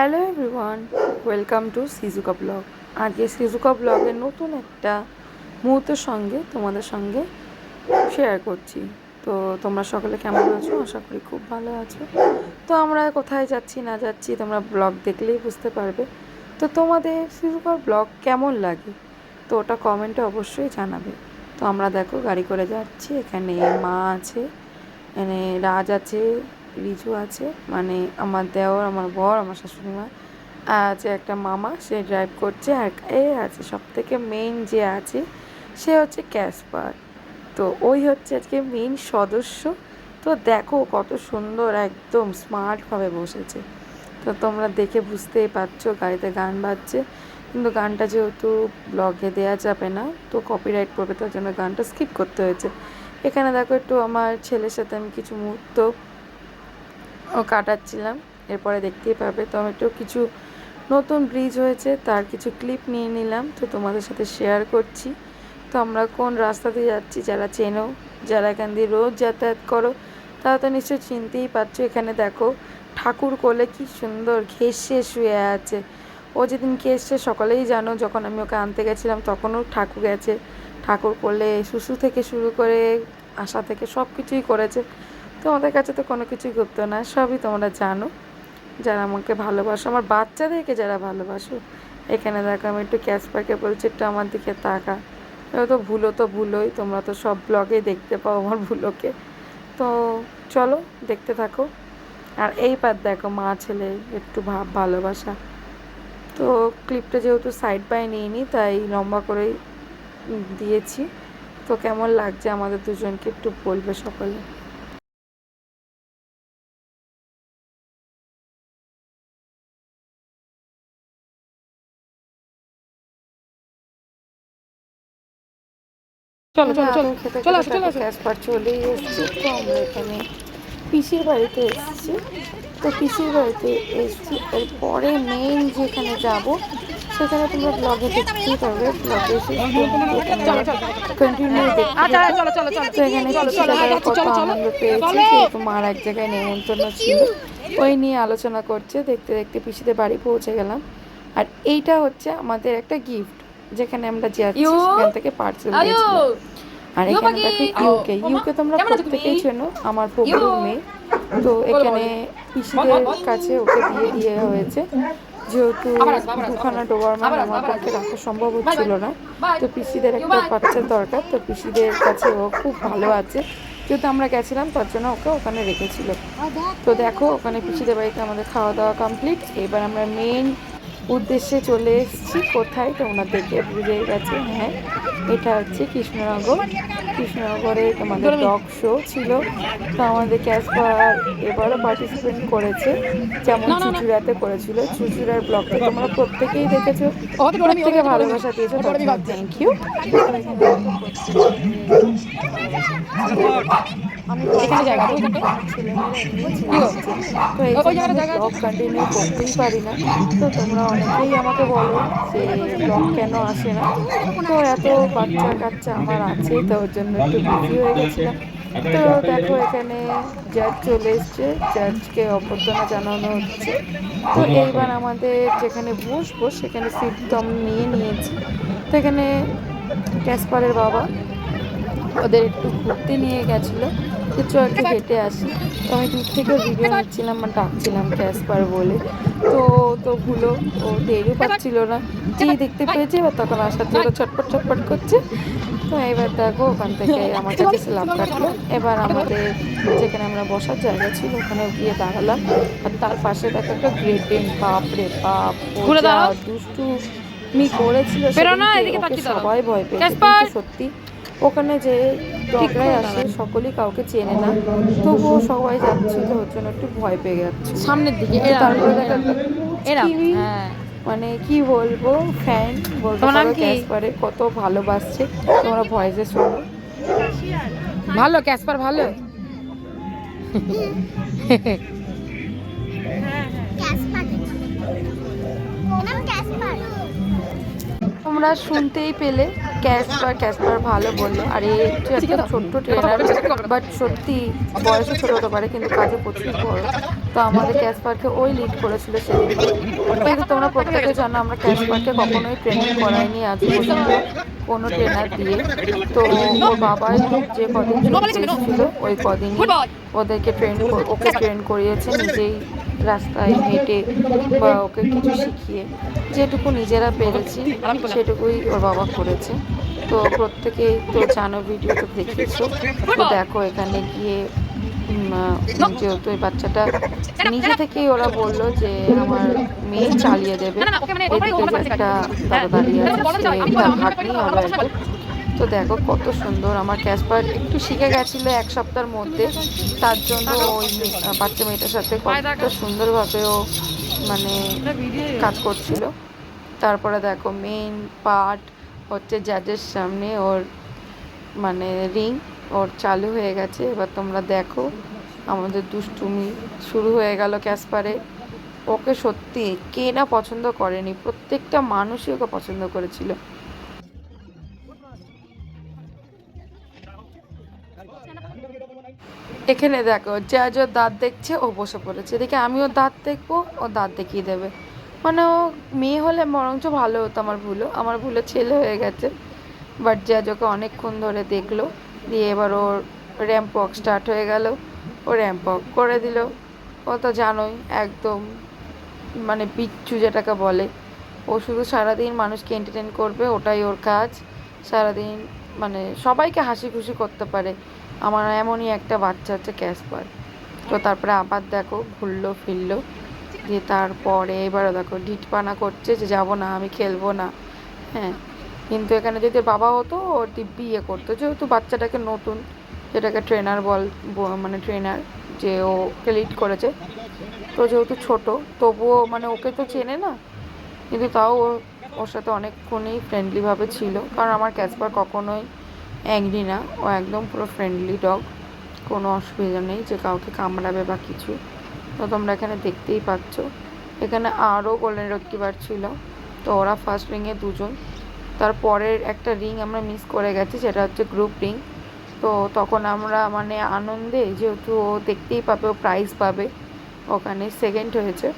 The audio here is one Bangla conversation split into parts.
Hello everyone, welcome to Shizuka blog. আজকে সিজুকা ব্লগের নতুন একটা মুহূর্তের সঙ্গে তোমাদের সঙ্গে শেয়ার করছি। তো তোমরা সকলে কেমন আছো? আশা করি খুব ভালো আছো। তো আমরা কোথায় যাচ্ছি, না যাচ্ছি, তোমরা ব্লগ দেখলেই বুঝতে পারবে। তো তোমাদের সিজুকার ব্লগ কেমন লাগে? তো ওটা কমেন্টে অবশ্যই জানাবে। তো আমরা দেখো, গাড়ি করে যাচ্ছি। এখানে মা আছে এখানে রাজ আছে রিজু আছে মানে আমার দেওর, আমার বর, আমার শাশুড়ি মা আছে একটা মামা, সে ড্রাইভ করছে আর এ আছে সব থেকে মেইন যে আছে, সে হচ্ছে ক্যাসপার তো ওই হচ্ছে আজকে মেইন সদস্য। তো দেখো কত সুন্দর একদম স্মার্টভাবে বসেছে। তো তোমরা দেখে বুঝতেই পারছ গাড়িতে গান বাজছে। কিন্তু গানটা যেহেতু ব্লগে দেওয়া যাবে না, তো কপিরাইট পড়বে, তার জন্য গানটা স্কিপ করতে হয়েছে। এখানে দেখো একটু আমার ছেলের সাথে আমি কিছু মুহূর্ত ও কাটাচ্ছিলাম। এরপরে দেখতেই পাবে। একটু কিছু নতুন ব্রিজ হয়েছে, তার কিছু ক্লিপ নিয়ে নিলাম। তো তোমাদের সাথে শেয়ার করছি। তো আমরা কোন রাস্তা দিয়ে যাচ্ছি যারা চেনো, যারা এখান দিয়ে রোজ যাতায়াত করো, তারা তো নিশ্চয়ই চিনতেই পারছ। এখানে দেখো ঠাকুর কোলে কি সুন্দর ঘেসে শুয়ে আছে। ও যেদিনকে এসছে সকলেই জানো, যখন আমি ওকে আনতে গেছিলাম, তখনও ঠাকুর গেছে। ঠাকুর কোলে শুশু থেকে শুরু করে আসা থেকে সব কিছুই করেছে। তোমাদের কাছে তো কোনো কিছুই করতো না, সবই তোমরা জানো। যারা আমাকে ভালোবাসো, আমার বাচ্চাদেরকে যারা ভালোবাসো, এখানে দেখো আমি একটু ক্যাসপারকে বলছি, একটু আমার দিকে তাকা। তো ভুলো তো ভুলোই, তোমরা তো সব ব্লগেই দেখতে পাও আমার ভুলোকে। তো চলো, দেখতে থাকো। আর এই পার দেখো, মা ছেলে একটু ভাব ভালোবাসা। তো ক্লিপটা যেহেতু সাইড বাই নিইনি, তাই লম্বা করেই দিয়েছি। তো কেমন লাগছে আমাদের দুজনকে একটু বলবে সকলে? চলো চলো চলো চলো আসো চলো আসো। ক্যাসপার চলেই এসছে। তো আমরা এখানে পিসির বাড়িতে এসেছি। তো পিসির বাড়িতে এসেছি। এরপরে মেইন যেখানে যাব সেখানে তোমরা ব্লগে দেখতেই পারবে। ব্লগে কন্টিনিউ দেখতে আচ্ছা তো এখানে আচ্ছা, কত। আনন্দ পেয়েছে। যেহেতু মার এক জায়গায় নেমন্তন্ন ছিল। ওই নিয়ে আলোচনা করছে দেখতে দেখতে পিসিদের বাড়ি পৌঁছে গেলাম। আর এইটা হচ্ছে আমাদের একটা গিফট যেখানে আমরা যাচ্ছি। সেখান থেকে পার্সেল আয়ো! দিয়েছিল। আর এখানে দেখো ইউকে ইউকে তোমরা প্রত্যেকেই? চেনো আমার প্রবলেম। মেয়ে। তো এখানে পিসিদের কাছে ওকে দিয়ে দিয়ে হয়েছে? যেহেতু দুখানা আবার ডোবার আবার আমার পক্ষে রাখা সম্ভব হচ্ছিল না। তো পিসিদের একটা। বাচ্চার দরকার তো পিসিদের কাছে ও খুব ভালো আছে। যেহেতু আমরা গেছিলাম তার জন্য ওকে ওখানে রেখেছিল। তো দেখো ওখানে পিসিদের বাড়িতে আমাদের খাওয়া দাওয়া কমপ্লিট এবার আমরা মেন উদ্দেশ্যে চলে এসেছি। কোথায়? তোমরা দেখে বুঝেই গেছে হ্যাঁ। এটা হচ্ছে কৃষ্ণনগর। কৃষ্ণনগরে তোমাদের ডগ শো ছিল। তো আমাদের ক্যাসপার এবারও পার্টিসিপেট করেছে। যেমন। চুচুড়াতে করেছিল। চুচুড়ার ব্লগটা তোমরা প্রত্যেকেই দেখেছ। প্রত্যেকে ভালোবাসা দিয়েছ। থ্যাংক ইউ এখানে জায়গা তো এই ওই জন্য জায়গাটা আমি জায়গা ব্লগ কন্টিনিউ করতেই পারি না। তো তোমরা অনেকেই আমাকে বলো যে ব্লগ কেন আসে না। তো এত বাচ্চা কাচ্চা আমার আছে তো ওর জন্য একটু বিজি হয়ে গেছিলাম। তো দেখো এখানে জাজ চলে এসছে। জাজকে অভ্যর্থনা জানানো হচ্ছে। তো এইবার আমাদের যেখানে বসবো সেখানে সিট তো আমি নিয়ে নিয়েছি। তো এখানে ক্যাসপারের বাবা। ওদের একটু ঘুরতে নিয়ে গেছিল। কিছু একটু হেঁটে আসি। তো আমি দূর থেকে ভিডিও নিচ্ছিলাম আর ডাকছিলাম ক্যাসপার বলে। তো তো ভুলো ও টেরও পাচ্ছিল না। যেই দেখতে পেয়েছে এবার তখন আসার জন্য ছটপট ছটপট করছে। তো এবার দেখো ওখান থেকে আমার কাছে লাভ কাটলো। এবার আমাদের যেখানে আমরা বসার জায়গা ছিল ওখানে গিয়ে দাঁড়ালাম। আর তার পাশে দেখো একটা গ্রেটিং বাপ রে বাপ দুষ্টু মি করেছিল। সবাই ভয় পেয়েছে। সত্যি ওখানে যে ডগরাই আসে সকলেই কাউকে চেনে না। তবুও সবাই যাচ্ছিল ওর জন্য একটু ভয় পেয়ে যাচ্ছে। সামনের দিকে তারপরে দেখা এরা হ্যাঁ। মানে কি বলব ফ্যান বলতে তোমার নাম পারো কি? ক্যাসপারে কত ভালোবাসছে। তোমরা ভয়েসে শোনো। ভালো ক্যাসপার ভালো? ক্যাসপার নাম ক্যাসপার। তোমরা শুনতেই পেলে ক্যাসপার ক্যাসপার ভালো বলল। আর এই হচ্ছে একটা ছোট্ট ট্রেনার বাট সত্যি বয়সে ছোট হতে পারে, কিন্তু কাজে প্রচুর বড়। তো আমাদের ক্যাসপারকে ওই লিড করেছিল সেদিন। কিন্তু তোমরা প্রত্যেকে জানো, আমরা ক্যাসপারকে কখনোই ট্রেনিং করাইনি আজ পর্যন্ত কোনো ট্রেনার দিয়ে। তো ওর বাবাই যে কদিন ছিল ওই কদিনই ওদেরকে ট্রেন ওকে ট্রেন করিয়েছে, নিজেই রাস্তায় হেঁটে বা ওকে কিছু শিখিয়ে যেটুকু নিজেরা পেরেছি, সেটুকুই ওর বাবা করেছে। তো প্রত্যেকেই তো জানো ভিডিও তো দেখেছ। তো দেখো এখানে গিয়ে যেহেতু এই বাচ্চাটা নিজে থেকেই ওরা বলল যে আমার মেয়ে চালিয়ে দেবে। একটা দাঁড়িয়ে আছে। তার ভাগ্নি হবে। তো দেখো কত সুন্দর। আমার ক্যাসপার একটু শিখে গেছিল এক সপ্তাহের মধ্যে। তার জন্য ওই বাচ্চা মেয়েটার সাথে কত সুন্দরভাবে ও মানে কাজ করছিল। তারপরে দেখো মেন পার্ট হচ্ছে জাজের সামনে ওর মানে রিং ওর চালু হয়ে গেছে। এবার তোমরা দেখো আমাদের দুষ্টুমি শুরু হয়ে গেল ক্যাসপারে। ওকে সত্যি কে না পছন্দ করেনি। প্রত্যেকটা মানুষই ওকে পছন্দ করেছিল। এখানে দেখো, যা যা দাঁত দেখছে ও বসে পড়েছে। এদিকে আমিও দাঁত দেখব, ও দাঁত দেখিয়ে দেবে। মানে ও মেয়ে হলে বরঞ্চ ভালো হতো আমার ভুলো আমার ভুলো ছেলে হয়ে গেছে। বাট যা যোকে অনেকক্ষণ ধরে দেখল, দিয়ে এবার ওর র্যাম্প ওয়াক স্টার্ট হয়ে গেল। ও র্যাম্প ওয়াক করে দিল। ও তো জানোই, একদম মানে পিচ্ছু যেটাকে বলে। ও শুধু সারাদিন মানুষকে এন্টারটেন করবে, ওটাই ওর কাজ। সারাদিন মানে সবাইকে হাসি খুশি করতে পারে। আমার এমনই একটা বাচ্চা হচ্ছে ক্যাসপার। তো তারপরে আবার দেখো, ঘুরলো, ফিরলো। দিয়ে তারপরে এবারও দেখো ঢিটপানা করছে যে যাব না, আমি খেলব না। হ্যাঁ কিন্তু এখানে যদি বাবা হতো, ও দিব্যি ইয়ে করতো। যেহেতু বাচ্চাটাকে নতুন, যেটাকে ট্রেনার বল মানে ট্রেনার যে ওকে লিড করেছে, তো যেহেতু ছোট, তবুও মানে ওকে তো চেনে না। কিন্তু তাও ওর সাথে অনেকক্ষণই ফ্রেন্ডলিভাবে ছিল। কারণ আমার ক্যাসপার কখনোই অ্যাংরি না, ও একদম পুরো ফ্রেন্ডলি ডগ কোনো অসুবিধা নেই, যে কাউকে কামড়াবে বা কিছু। তো তোমরা এখানে দেখতেই পাচ্ছ। এখানে আরও গোল্ডেন রক্ষিবার ছিল। তো ওরা ফার্স্ট রিংয়ে দুজন। তারপরের একটা রিং আমরা মিস করে গেছি, সেটা হচ্ছে গ্রুপ রিং তো তখন আমরা মানে আনন্দে, যেহেতু ও দেখতেই পাবে, ও প্রাইজ পাবে, ওখানে সেকেন্ড হয়েছে।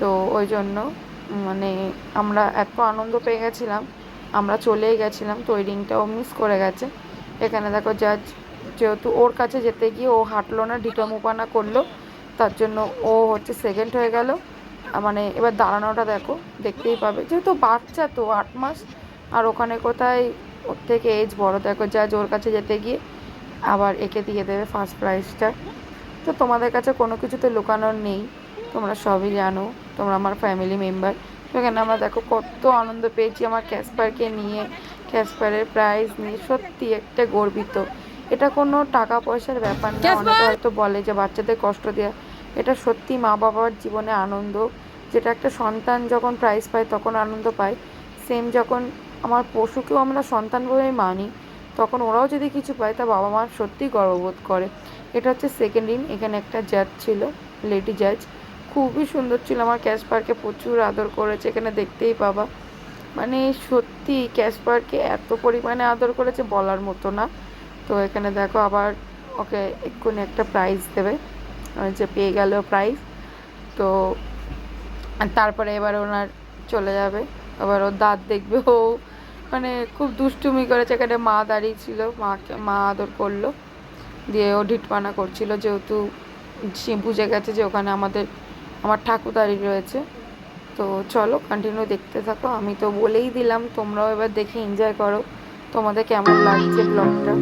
তো ওই জন্য মানে আমরা এত আনন্দ পেয়ে গেছিলাম। আমরা চলেই গেছিলাম, তো ওই রিংটাও মিস করে গেছে। এখানে দেখো জাজ যেহেতু ওর কাছে যেতে গিয়ে ও হাঁটলো না ডিটোমোপানা করল, তার জন্য ও হচ্ছে সেকেন্ড হয়ে গেল। মানে এবার দাঁড়ানোটা দেখো, দেখতেই পাবে। যেহেতু বাচ্চা তো, আট মাস, আর ওখানে কোথায় ওর থেকে এজ বড়? দেখো জাজ ওর কাছে যেতে গিয়ে আবার একে দিয়ে দেবে ফার্স্ট প্রাইজটা তো তোমাদের কাছে কোনো কিছুতে লুকানোর নেই, তোমরা সবই জানো, তোমরা আমার ফ্যামিলি মেম্বার সেখানে আমরা দেখো কত আনন্দ পেয়েছি আমার ক্যাসপারকে নিয়ে। ক্যাসপারের প্রাইজ নিয়ে। সত্যি একটা গর্বিত। এটা কোনো টাকা পয়সার ব্যাপার না। অনেকে হয়তো বলে যে বাচ্চাদের কষ্ট দেওয়া এটা সত্যি মা বাবার জীবনে আনন্দ। যেটা একটা সন্তান যখন প্রাইজ পায় তখন আনন্দ পায়। সেম যখন আমার পশুকেও আমরা সন্তান বলেই মানি তখন ওরাও যদি কিছু পায় তা বাবা মা সত্যিই গর্ববোধ করে। এটা হচ্ছে সেকেন্ড দিন এখানে একটা জাজ ছিল লেডি জাজ খুবই সুন্দর ছিল। আমার ক্যাসপারকে প্রচুর আদর করেছে, এখানে দেখতেই পাবা। মানে সত্যি ক্যাসপারকে এত পরিমাণে আদর করেছে বলার মতো না। তো এখানে দেখো আবার ওকে এক্ষুনি একটা প্রাইজ দেবে। যে পেয়ে গেল প্রাইজ তো তারপরে এবার ওনার চলে যাবে। আবার ওর দাঁত দেখবে, ও মানে খুব দুষ্টুমি করেছে। এখানে মা দাঁড়িয়ে ছিল, মাকে মা আদর করল। দিয়ে ও ঢিটপানা করছিল, যেহেতু বুঝে গেছে যে ওখানে আমাদের আমার ঠাকুরদারি রয়েছে। তো চলো কন্টিনিউ দেখতে থাকো। আমি তো বলেই দিলাম, তোমরাও এবার দেখে এনজয় করো। তোমাদের কেমন লাগছে ব্লগটা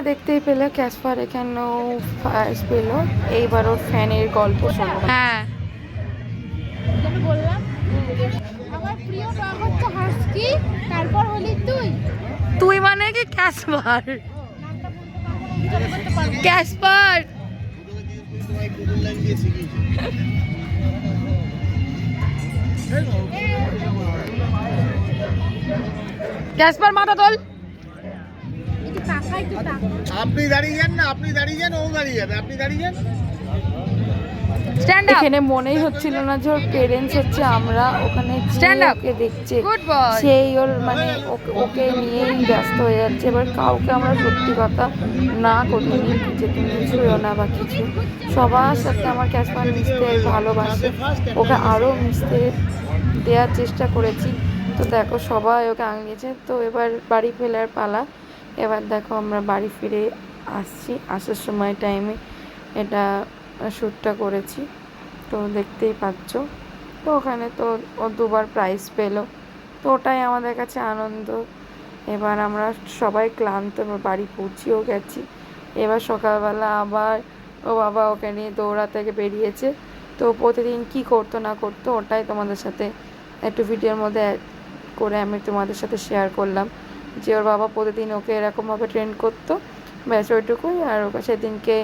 দেখতেই পেলে ক্যাসপার এখানেও ফার্স্ট পেল। এইবার ওর ফ্যানের গল্প শোনো হ্যাঁ। বললাম আমার প্রিয় ডগ হচ্ছে হাস্কি তারপর হলি তুই। তুই মানে কি ক্যাসপার। ক্যাসপার ক্যাসপার মাথা তোল। আপনি দাঁড়িয়ে যান না আপনি দাঁড়িয়ে যান ও দাঁড়িয়ে যাবে। আপনি দাঁড়িয়ে যান। স্ট্যান্ড আপ এখানে মনেই হচ্ছিল না যে ওর পেরেন্টস হচ্ছে আমরা ওখানে. ওকে দেখছে। সেই ওর মানে ওকে- ওকে নিয়েই ব্যস্ত হয়ে যাচ্ছে। এবার কাউকে আমরা সত্যি কথা না করিনি যে তুমি ছুঁয়ো না বা কিছু। সবার সাথে আমার ক্যাসপার মিশতে ভালোবাসে। ওকে আরও মিশতে দেওয়ার চেষ্টা করেছি। তো দেখো সবাই ওকে আঙিয়েছে। তো এবার বাড়ি ফেরার পালা। এবার দেখো আমরা বাড়ি ফিরে আসছি, আসার সময় টাইমে এটা শ্যুটটা করেছি, তো দেখতেই পাচ্ছ। তো ওখানে তো ও দুবার প্রাইজ পেল, তো ওটাই আমাদের কাছে আনন্দ। এবার আমরা সবাই ক্লান্ত বাড়ি পৌঁছেও গেছি। এবার সকালবেলা আবার ও বাবা ওকে নিয়ে দৌড়া থেকে বেরিয়েছে। তো প্রতিদিন কি করতো না করতো ওটাই তোমাদের সাথে একটু ভিডিওর মধ্যে করে আমি তোমাদের সাথে শেয়ার করলাম। যে ওর বাবা প্রতিদিন ওকে এরকমভাবে ট্রেন করতো। ব্যাস, ওইটুকুই। আর ওকে সেদিনকে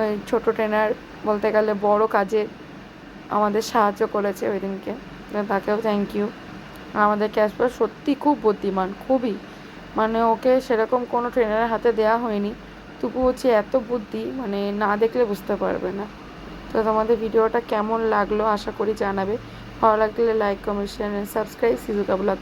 ওই ছোটো ট্রেনার বলতে গেলে বড় কাজে আমাদের সাহায্য করেছে ওই দিনকে। তাকেও থ্যাংক ইউ আমাদের ক্যাশপার সত্যি খুব বুদ্ধিমান, খুবই। মানে ওকে সেরকম কোনো ট্রেনারের হাতে দেওয়া হয়নি। তবু হচ্ছে এত বুদ্ধি মানে না দেখলে বুঝতে পারবে না। তো তোমাদের ভিডিওটা কেমন লাগল আশা করি জানাবে। ভালো লাগলে like comment share subscribe Shizuka blog